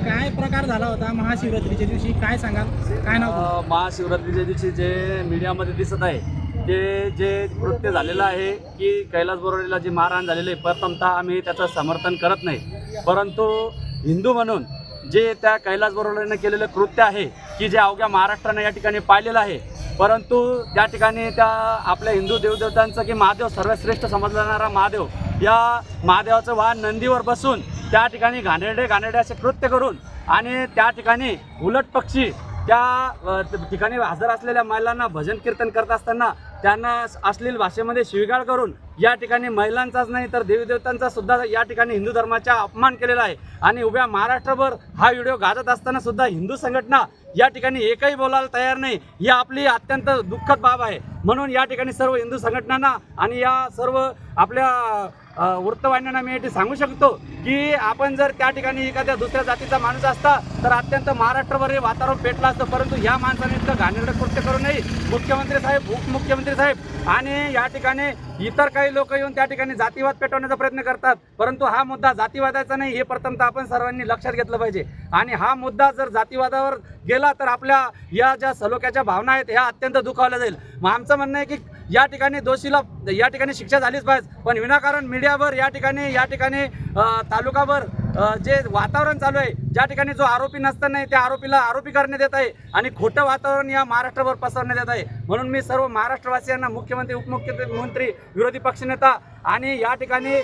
काय प्रकार झाला होता महाशिवरात्रीच्या दिवशी? काय सांगाल? काय नाव महाशिवरात्रीच्या दिवशी जे मीडियामध्ये दिसत आहे ते जे कृत्य झालेलं आहे की कैलास बोराडेला जी मारहाण झालेली आहे प्रथमतः आम्ही त्याचं समर्थन करत नाही. परंतु हिंदू म्हणून जे त्या कैलास बोराडेनं केलेलं कृत्य आहे की जे अवघ्या महाराष्ट्रानं या ठिकाणी पाहिलेलं आहे परंतु त्या ठिकाणी त्या आपल्या हिंदू देवदेवतांचं की महादेव सर्वश्रेष्ठ समजला जाणारा महादेव या महादेवाचं वाहन नंदीवर बसून त्या ठिकाणी घाणेरडे घाणेरडे असे कृत्य करून आणि त्या ठिकाणी उलट पक्षी त्या ठिकाणी हजर असलेल्या महिलांना भजन कीर्तन करत असताना त्यांना अश्लील भाषेमध्ये शिवीगाळ करून या ठिकाणी महिलांचाच नाही तर देवीदेवतांचा सुद्धा या ठिकाणी हिंदू धर्माचा अपमान केलेला आहे. आणि उभ्या महाराष्ट्रभर हा व्हिडिओ गाजत असताना सुद्धा हिंदू संघटना या ठिकाणी एकही बोलायला तयार नाही. ही आपली अत्यंत दुःखद बाब आहे. म्हणून या ठिकाणी सर्व हिंदू संघटनांना आणि या सर्व आपल्या वृत्तवाहिन्यांना मी येथे सांगू शकतो की आपण जर त्या ठिकाणी एखाद्या दुसऱ्या जातीचा माणूस असता तर अत्यंत महाराष्ट्रभर हे वातावरण पेटलं असतं. परंतु या माणसाने इतकं घाणेरडं कृत्य करू नये. मुख्यमंत्री साहेब उपमुख्यमंत्री साहेब आणि या ठिकाणी इतर काही लोक येऊन त्या ठिकाणी जातीवाद पेटवण्याचा प्रयत्न करतात परंतु हा मुद्दा जातीवादाचा नाही हे प्रथमतः आपण सर्वांनी लक्षात घेतलं पाहिजे. आणि हा मुद्दा जर जातीवादावर गेला तर आपल्या या ज्या सलोख्याच्या भावना आहेत ह्या अत्यंत दुखावल्या जाईल. मग आमचं म्हणणं आहे की या ठिकाणी दोषीला या ठिकाणी शिक्षा झालीच पाहिजे पण विनाकारण मीडियावर या ठिकाणी या ठिकाणी तालुकावर तालुकाभर जे वातावरण चालू आहे ज्या ठिकाणी जो आरोपी नसताना त्या आरोपीला आरोपी करण्यात येत आहे आणि खोटं वातावरण या महाराष्ट्रावर पसरण्यात येत आहे. म्हणून मी सर्व महाराष्ट्रवासियांना मुख्यमंत्री उपमुख्यमंत्री विरोधी पक्षनेता आणि या ठिकाणी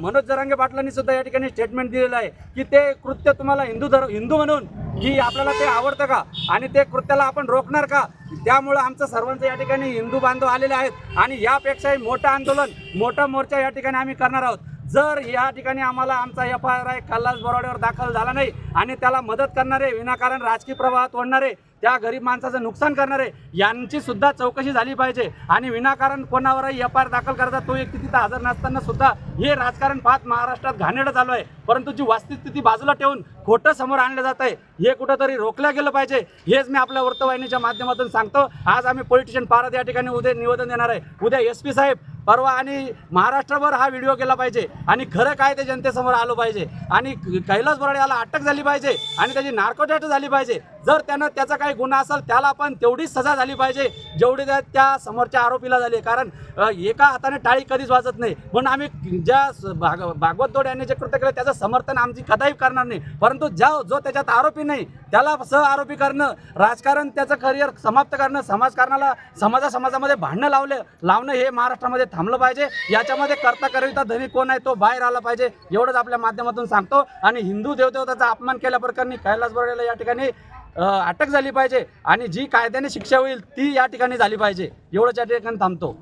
मनोज जरांगे पाटलांनी सुद्धा या ठिकाणी स्टेटमेंट दिलेलं आहे की ते कृत्य तुम्हाला हिंदू धर्म हिंदू म्हणून की आपल्याला ते आवडतं का आणि ते कृत्याला आपण रोखणार का? त्यामुळं आमचं सर्वांचं या ठिकाणी हिंदू बांधव आलेले आहेत आणि यापेक्षाही मोठं आंदोलन मोठा मोर्चा या ठिकाणी आम्ही करणार आहोत. जर या ठिकाणी आम्हाला आमचा एफ आय आर आहे कल्लास बरोड्यावर दाखल झाला नाही आणि त्याला मदत करणारे विनाकारण राजकीय प्रवाहात ओढणारे त्या गरीब माणसाचं नुकसान करणारे यांची सुद्धा चौकशी झाली पाहिजे. आणि विनाकारण कोणावरही एफ आय आर दाखल करता तो एक तिथं हजर नसताना सुद्धा हे राजकारण पाहत महाराष्ट्रात घाणेडं चालू आहे. परंतु जी वास्तविकस्थिती बाजूला ठेवून खोटं समोर आणलं जात आहे हे कुठंतरी रोखलं गेलं पाहिजे. हेच मी आपल्या वृत्तवाहिनीच्या माध्यमातून सांगतो. आज आम्ही पॉलिटिशियन पारद या ठिकाणी उद्या निवेदन देणार आहे. उद्या एस पी साहेब परवा आणि महाराष्ट्रभर हा व्हिडिओ केला पाहिजे. आणि खरं काय ते जनतेसमोर आलं पाहिजे. आणि कैलास बोराडे याला अटक झाली पाहिजे. आणि त्याची नार्कोटेट झाली पाहिजे. जर त्यानं त्याचा काही गुन्हा असेल त्याला पण तेवढीच सजा झाली पाहिजे जेवढी त्या त्या समोरच्या आरोपीला झाली. कारण एका हाताने टाळी कधीच वाजत नाही. म्हणून आम्ही ज्या भाग भागवत दोड यांनी जे कृत्य केलं त्याचं समर्थन आमची कदाही करणार नाही. परंतु ज्या जो त्याच्यात आरोपी नाही त्याला सह आरोपी करणं राजकारण त्याचं करिअर समाप्त करणं समाजकारणाला समाजा समाजामध्ये भांडणं लावलं लावणं हे महाराष्ट्रामध्ये थांबलं पाहिजे. याच्यामध्ये करता करविता धनी कोण आहे तो बाहेर आला पाहिजे. एवढंच आपल्या माध्यमातून सांगतो. आणि हिंदू देवदेवताचा अपमान केल्याप्रकरणी कैलास बरोडेला या ठिकाणी अटक झाली पाहिजे आणि जी कायद्याने शिक्षा होईल ती या ठिकाणी झाली पाहिजे. एवढंच या ठिकाणी थांबतो.